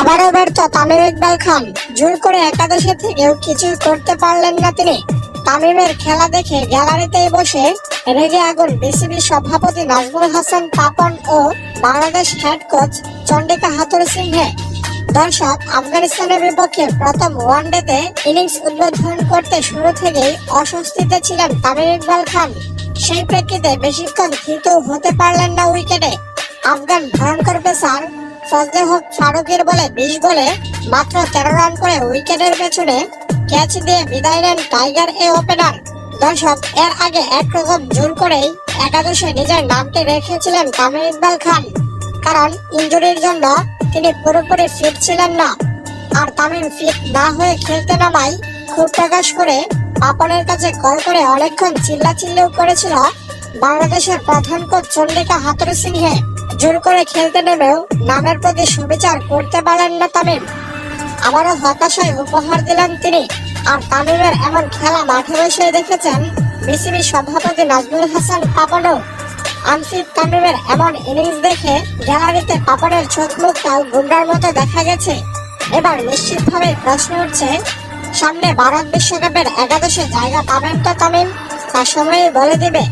আবারও ব্যর্থ তামিম ইকবাল খান। জোর করে একাদশে থেকেও কিছু করতে পারলেন না তিনি। তামিমের খেলা দেখে গ্যালারিতেই বসে রেগে আগুন। বিসিবি সভাপতি নাজমুল হাসান পাপন ও বাংলাদেশ হেড কোচ চন্ডিকা হাতুর সিংহে। দর্শক, আফগানিস্তানের বিপক্ষে প্রথম ওয়ানডেতে ইনিংস উদ্বোধন করতে শুরু থেকেই অস্বস্তিতে ছিলেন তামিম ইকবাল খান। সেই প্রেক্ষিতে বেশিক্ষণ থিত হতে পারলেন না উইকেটে। আফগান ভয়ঙ্কর পেসার ফজলে হক ফারুকের বলে বিশ বলে মাত্র তেরো রান করে উইকেটের পেছনে ক্যাচ দিয়ে বিদায় নেন টাইগার এ ওপেনার। দর্শক, এর আগে একরকম জোর করেই একাদশে নিজের নামটি রেখেছিলেন তামিম ইকবাল খান। কারণ ইঞ্জুরির জন্য তিনি পুরোপুরি ফিট ছিলেন না। আর তামিম ফিট না হয়ে খেলতে নামায় খুব প্রকাশ করে পাপনের কাছে কল করে অনেকক্ষণ চিল্লাচিল্লিও করেছিল বাংলাদেশের প্রধান কোচ চন্ডিকা হাতুর সিংহে। জোর করে খেলতে নেমেও নামের প্রতি সুবিচার করতে পারলেন না তামিম। আবারও হতাশায় উপহার দিলেন তিনি। আর তামিমের এমন খেলা মাঠে বসে দেখেছেন বিসিবি সভাপতি নাজমুল হাসান পাপনও। আনফিট তামিমের এমন ইনিংস দেখে গ্যালারিতে পাপনের চোখ মুখটাও গুন্ডার মতো দেখা গেছে। এবার নিশ্চিতভাবে প্রশ্ন উঠছে, সামনে ভারত বিশ্বকাপের একাদশে জায়গা পাবেন তো তামিম? তা সময়ই বলে দিবে।